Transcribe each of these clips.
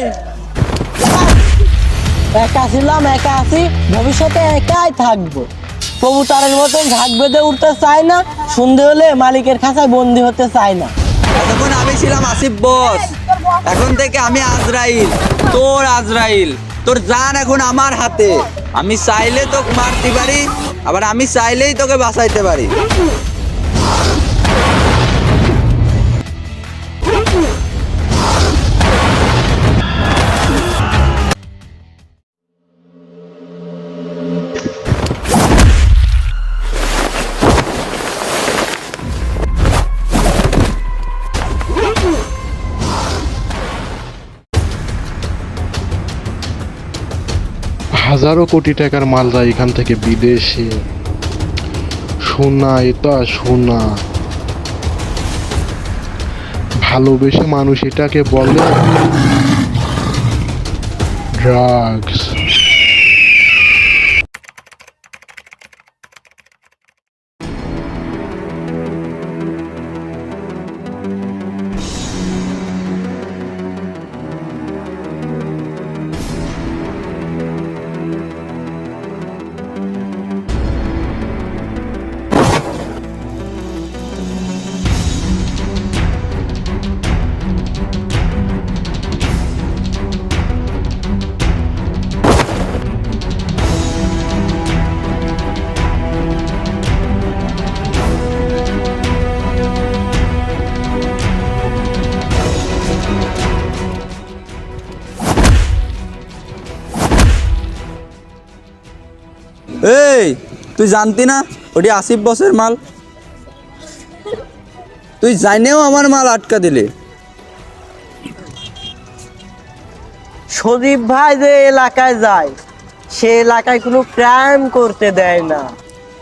এই একা ছিলাম, একা আছি। ভবিষ্যতে একাই থাকব। কবুতরের মতন ঝাঁক বেঁধে উঠতে চাই না, সন্ধে হলে মালিকের খাঁচায় বন্দি হতে চাই না। এতক্ষণ আমি ছিলাম আসিফ বস। এখন থেকে আমি আজরাইল, তোর আজরাইল। তোর জান এখন আমার হাতে। আমি চাইলে তোকে মারতে পারি, আবার আমি চাইলেই তোকে বাঁচাইতে পারি। হাজারো কোটি টাকার মাল যায় এখান থেকে বিদেশে। সোনা, এটা সোনা। ভালোবেসে মানুষ এটাকে বলে ড্রাগস এই তুই জানতি না? ওটি আসিফ বসের মাল। তুই জানেও আমার মাল আটকা দিলে। সজীব ভাই যে এলাকায় যায় সে এলাকায় কোনো ক্রাইম করতে দেয় না।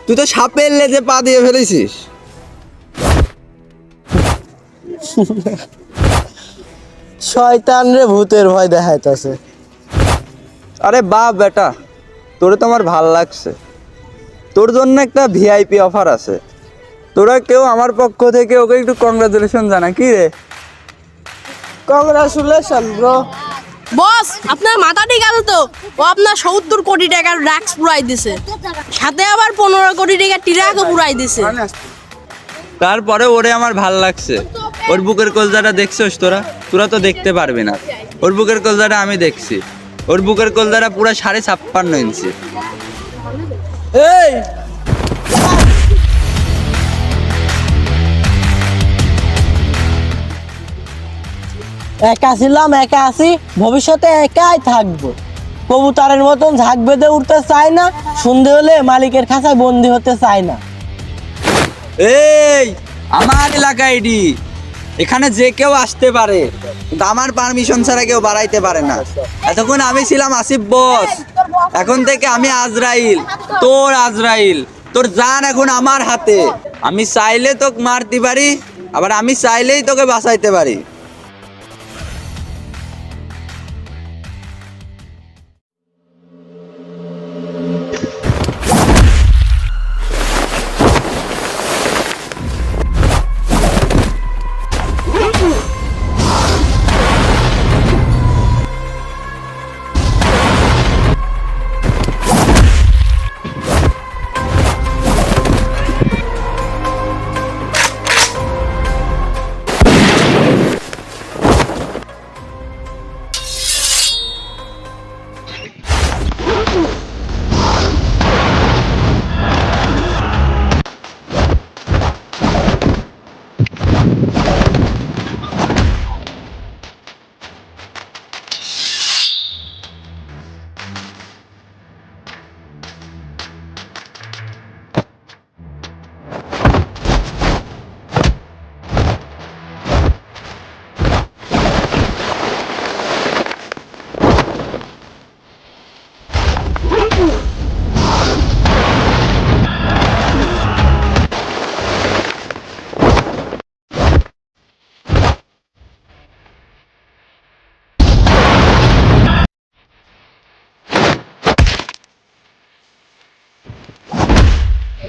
তুই তো সাপের লেজে পা দিয়ে ফেলেছিস। শয়তান রে ভূতের ভয় দেখাইতেছে। আরে বা বেটা তোরে তো আমার ভালো লাগছে। তোর জন্য একটা ভিআইপি অফার আছে। তোরা কেউ আমার পক্ষ থেকে ওকে একটু কংগ্রাচুলেশন জানা কি রে? কংগ্রাচুলেশন ব্রো বস আপনার মাথা ঠিক আছে তো? ও আপনার সত্তর কোটি টাকার ড্রাগস পুরাই দিছে। সাথে আবার পনেরো কোটি টাকার টিরাকও পুরাই দিছে। তারপরে ওরে আমার ভালো লাগছে। ওর বুকের কলজাটা দেখছিস তোরা? তোরা তো দেখতে পারবি না। ওর বুকের কলজাটা আমি দেখছি। ওর বুকের কোল দ্বারা পুরো সাড়ে ছাপ্পান্ন ইঞ্চি। এই! একা ছিলাম একা আছি ভবিষ্যতে একাই থাকব। কবুতরের মতন ঝাঁক বেঁধে উঠতে চাই না সন্ধে হলে মালিকের খাঁচায় বন্দি হতে চাই না। এই আমার এলাকা এডি এখানে যে কেউ আসতে পারে, কিন্তু আমার পারমিশন ছাড়া কেউ বাড়াইতে পারে না। এতক্ষণ আমি ছিলাম আসিফ বস। এখন থেকে আমি আজরাইল, তোর আজরাইল। তোর জান এখন আমার হাতে। আমি চাইলে তোকে মারতে পারি, আবার আমি চাইলেই তোকে বাঁচাইতে পারি।